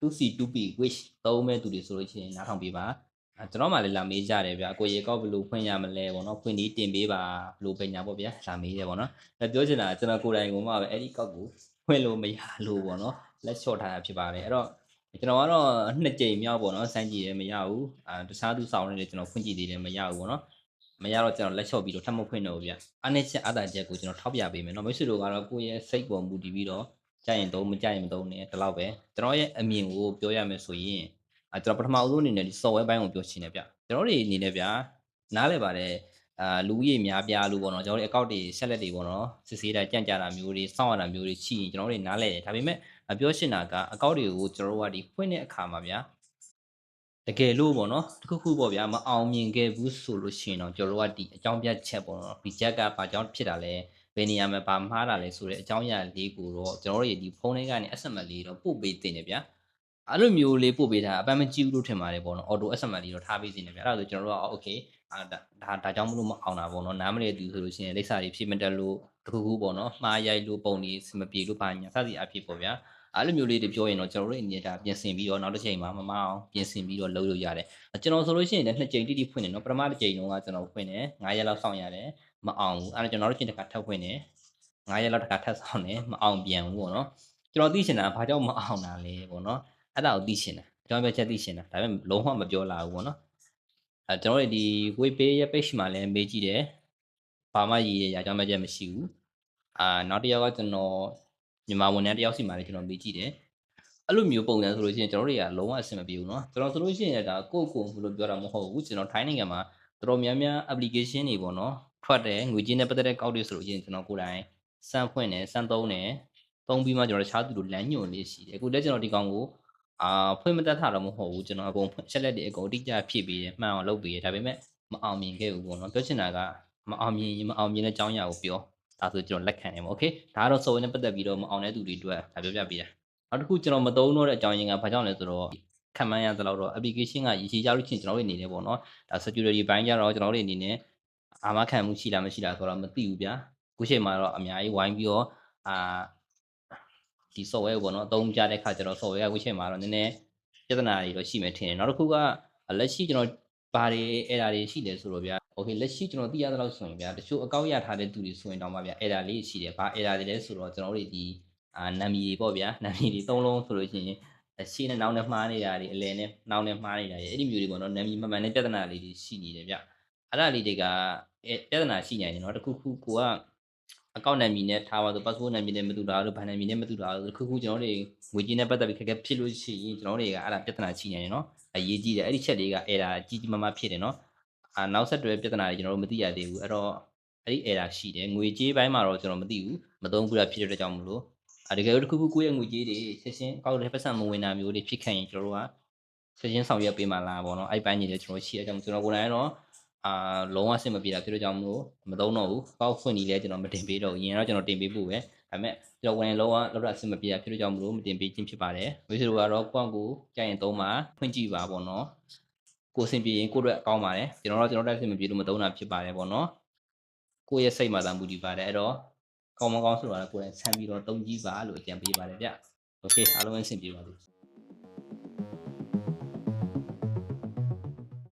2C 2P wish သုံးမဲ့သူတွေဆိုလို့ရှိရင်နားထောင်ပေးပါအဲကျွန်တော်မှလည်းလာမေးကြတယ်ဗျာကိုရေကောက်ဘယ်လိုဖွင့်ရမလဲပေါ့နော်ဖွင့်ပြီးတင်ပေးပါဘယ်လိုပညာပေါ့ဗျာလာမေးတယ်ပေါ့နော်အဲပြောချင်တာကကျွန်တော်ကိုယ်တိုင်ကမှပဲအဲ့ဒီကောက်ကိုဖွင့်လို့မရလို့ပေါ့နော်လက်လျှော့ထားတာဖြစ်ပါတယ်အဲ့တော့ကျွန်တော်ကတော့နှစ်ကြိမ်မြောက်ပေါ့နော်စမ်းကြည့်တယ်မရဘူးအာတခြားသူစောင်းနေတယ်ကျွန်တော်ဖွင့်ကြည့်သေးတယ်မရဘူးပေါ့နော်မရတော့ကျွန်တော်လက်လျှော့ပြီးတော့ထပ်မဖွင့်တော့ဘူးဗျအနည်းချက်အတားချက်ကိုကျွန်တော်ထောက်ပြပေးမယ်เนาะမိတ်ဆွေတို့ကတော့ကိုယ့်ရဲ့စိတ်ပေါ်မူတည်ပြီးတော့ ကြရင်သုံးမကြရင်မသုံးနဲ့ဒီလောက်ပဲကျွန်တော်ရဲ့အမြင်ကိုပြောရမယ်ဆိုရင်အဲကျွန်တော်ပထမဦးဆုံးအနေနဲ့ဒီ software ဘိုင်းကိုပြောချင်တယ်ဗျကျွန်တော်တွေအနေနဲ့ဗျနားလဲပါတယ်အာလူကြီးများပြားလို့ပေါ့နော်ကျွန်တော်တို့အကောက်တွေဆက်လက်တွေပေါ့နော်စစ်ဆေးတာကြံ့ကြတာမျိုးတွေစောင့်ရတာမျိုးတွေရှိရင်ကျွန်တော်တို့နားလဲတယ်ဒါပေမဲ့ပြောရှင်းတာကအကောက်တွေကိုကျွန်တော်တို့ကဒီဖွင့်တဲ့အခါမှာဗျာတကယ်လို့ပေါ့နော်တခုခုပေါ့ဗျာမအောင်မြင်ခဲ့ဘူးဆိုလို့ရှိရင်တော့ကျွန်တော်တို့ကဒီအကြောင်းပြချက်ပေါ့နော်ဒီချက်ကဘာကြောင့်ဖြစ်တာလဲဘ ယ်နေရာမှာဘာမှားတာလဲဆိုတဲ့အကြောင်းအရာလေးကိုတော့ကျွန်တော်တို့ရဲ့ဒီဖုန်းထဲကနေ SMS လေးတော့ပို့ပေးတင်တယ်ဗျာအဲ့လိုမျိုးလေးပို့ပေးတာအပန်းမကြည့်ဘူးလို့ထင်ပါတယ်ပေါ့နော် auto SMS လေးတော့ထားပေးစီနေဗျာအဲ့ဒါဆိုကျွန်တော်တို့က okay အာဒါဒါဒါကြောင့်မလို့မအောင်တာပေါ့နော်နားမလည်သူဆိုလို့ရှိရင်လိပ်စာတွေဖြည့်မတက်လို့တခုခုပေါ့နော်မှားရိုက်လို့ပုံတွေမပြေလို့ပါညာစသည်အဖြစ်ပေါ့ဗျာ အဲ့လိုမျိုးလေးတွေပြောရင်တော့ကျွန်တော်တို့အနေနဲ့ဒါပြင်ဆင်ပြီးတော့နောက်တစ်ချိန်မှာမမအောင်ပြင်ဆင်ပြီးတော့လုပ်လို့ရတယ်ကျွန်တော်ဆိုလို့ရှိရင်လည်းနှစ်ချိန်တိတိဖွင့်တယ်နော်ပထမတစ်ချိန်တုန်းကကျွန်တော်ဖွင့်တယ်9ရက်လောက်စောင့်ရတယ်မအောင်ဘူးအဲ့ဒါကျွန်တော်တို့ချိန်တစ်ခါထပ်ဖွင့်တယ်9ရက်လောက်တစ်ခါထပ်စောင့်တယ်မအောင်ပြန်ဘူးပေါ့နော်ကျွန်တော်သိချင်တာဘာကြောင့်မအောင်တာလဲပေါ့နော်အဲ့ဒါကိုသိချင်တာကျွန်တော်ပဲချက်သိချင်တာဒါပေမဲ့လုံးဝမပြောလာဘူးပေါ့နော်အဲကျွန်တော်တို့ဒီ web page ရဲ့ page မှာလည်းမေးကြည့်တယ်ဘာမှရည်ရရအကြောင်းမချက်မရှိဘူးအာနောက်တစ်ယောက်ကကျွန်တော် မြန်မာဝန်ထမ်းတစ်ယောက်စီမှာလည်းကျွန်တော်မေးကြည့်တယ်အဲ့လိုမျိုးပုံစံဆိုလို့ရှိရင်ကျွန်တော်တွေကလုံးဝအဆင်မပြေဘူးเนาะကျွန်တော်ဆိုလို့ရှိရင်ဒါကိုယ့်ကိုယ်ဘယ်လိုပြောတာမဟုတ်ဘူးကျွန်တော်ထိုင်းနိုင်ငံမှာတော်တော်များများ application တွေပေါ့နော်ထွက်တယ်ငွေကြေးနဲ့ပတ်သက်တဲ့ကောက်တွေဆိုလို့ရှိရင်ကျွန်တော်ကိုယ်တိုင်စမ်းဖွင့်တယ်စမ်းသုံးတယ်သုံးပြီးမှကျွန်တော်တခြားသူတို့လမ်းညွှန်လေးရှိတယ်အခုလည်းကျွန်တော်ဒီကောင်ကိုအာဖွင့်မတတ်တာတော့မဟုတ်ဘူးကျွန်တော်အကုန်ချက်လက်တွေအကုန်အတိအကျဖြည့်ပေးတယ်မှန်အောင်လုပ်ပေးတယ်ဒါပေမဲ့မအောင်မြင်ခဲ့ဘူးပေါ့နော်ပြောချင်တာကမအောင်မြင်မအောင်မြင်တဲ့အကြောင်းအရာကိုပြော ဒါဆိုကျွန်တော်လက်ခံတယ်ပေါ့โอเคဒါကတော့ဆိုရင်နဲ့ပတ်သက်ပြီးတော့မအောင်တဲ့သူတွေအတွက်ဒါပြောပြပေးတာနောက်တစ်ခုကျွန်တော်မသုံးတော့တဲ့အကြောင်းရင်းကဘာကြောင့်လဲဆိုတော့ခံမှန်းရသလောက်တော့ application ကရည်ရှိကြလို့ချင်းကျွန်တော်တို့အနေနဲ့ပေါ့နော်ဒါ security ဘိုင်းကြတော့ကျွန်တော်တို့အနေနဲ့အာမခံမှုရှိလားမရှိလားဆိုတော့မသိဘူးဗျာခုချိန်မှာတော့အများကြီးဝိုင်းပြီးတော့အာဒီ software ကိုပေါ့နော်အသုံးပြတဲ့အခါကျတော့ software ကခုချိန်မှာတော့နည်းနည်းပြဿနာတွေတော့ရှိမယ်ထင်တယ်နောက်တစ်ခုကလက်ရှိကျွန်တော် ဘာတွေအဲ့ဒါတွေရှိတယ်ဆိုတော့ဗျာโอเคလက်ရှိကျွန်တော်သိရသလောက်ဆိုရင်ဗျာတချို့အကောက်ရထားတဲ့သူတွေဆိုရင်တော့မှဗျာအဲ့ဒါလေးရှိတယ်ဘာအဲ့ဒါတွေလဲဆိုတော့ကျွန်တော်တို့ဒီအာနာမည်တွေပေါ့ဗျာနာမည်တွေသုံးလုံးဆိုလို့ရှိရင်ရှေ့နဲ့နောက်နဲ့မှားနေတာတွေအလယ်နဲ့နောက်နဲ့မှားနေတာတွေအဲ့ဒီမျိုးတွေပေါ့နော်နာမည်မှန်မှန်နဲ့ပြဿနာလေးတွေရှိနေတယ်ဗျအဲ့ဒါလေးတွေကပြဿနာရှိနေတယ်နော်တခုခုကိုက အကောင့်နာမည်နဲ့ထားပါဆို passport နာမည်နဲ့မတူတာလို့ဗန်နာမည်နဲ့မတူတာလို့တခုခုကျွန်တော်တို့ငွေကြေးနဲ့ပတ်သက်ပြီးခက်ခဲဖြစ်လို့ရှိရင်ကျွန်တော်တို့တွေကအဲ့ဒါပြဿနာရှိနေတယ်နော်အရေးကြီးတယ်အဲ့ဒီချက်လေးကအဲ့ဒါကြီးကြီးမားမားဖြစ်တယ်နော်အာနောက်ဆက်တွဲပြဿနာတွေကျွန်တော်တို့မသိရသေးဘူးအဲ့တော့အဲ့ဒီ error ရှိတယ်ငွေကြေးပိုင်းမှာတော့ကျွန်တော်မသိဘူးမသုံးဘူးတာဖြစ်တဲ့ကြောင့်မလို့အဲတကယ်လို့တစ်ခုခုကိုယ့်ရဲ့ငွေကြေးတွေဆက်ရှင်ကောက်တဲ့ပတ်စံမဝင်တာမျိုးတွေဖြစ်ခဲ့ရင်ကျွန်တော်တို့ကဆက်ရှင်ဆောင်ရွက်ပေးမှလားပေါ့နော်အဲ့ပိုင်းကြီးလည်းကျွန်တော်ရှိရကြောင့်ကျွန်တော်ကိုယ်တိုင်ကတော့ အာလုံးဝအဆင်မပြေတာဖြစ်တဲ့ကြောင့်မလို့မသုံးတော့ဘူးကောက်ဖွင့်နေလဲကျွန်တော်မတင်ပေးတော့ဘူးရင်တော့ကျွန်တော်တင်ပေးဖို့ပဲဒါပေမဲ့ကျွန်တော်ဝင်လုံးဝလောက်တာအဆင်မပြေတာဖြစ်တဲ့ကြောင့်မလို့မတင်ပေးခြင်းဖြစ်ပါတယ်ဝိသုကတော့ကိုယ့်ကိုကြိုက်ရင်သုံးပါဖွင့်ကြည့်ပါပေါ့နော်ကိုအဆင်ပြေရင်ကိုယ့်အတွက်ကောင်းပါတယ်ကျွန်တော်တို့ကျွန်တော်တက်အဆင်မပြေလို့မသုံးတာဖြစ်ပါတယ်ပေါ့နော်ကိုယ့်ရဲ့စိတ်မှသာမူတည်ပါတယ်အဲ့တော့ကောင်းမကောင်းဆိုတာကိုယ်ဆန်းပြီးတော့တုံးကြည့်ပါလို့အကြံပေးပါတယ်ဗျโอเคအားလုံးအဆင်ပြေပါစေ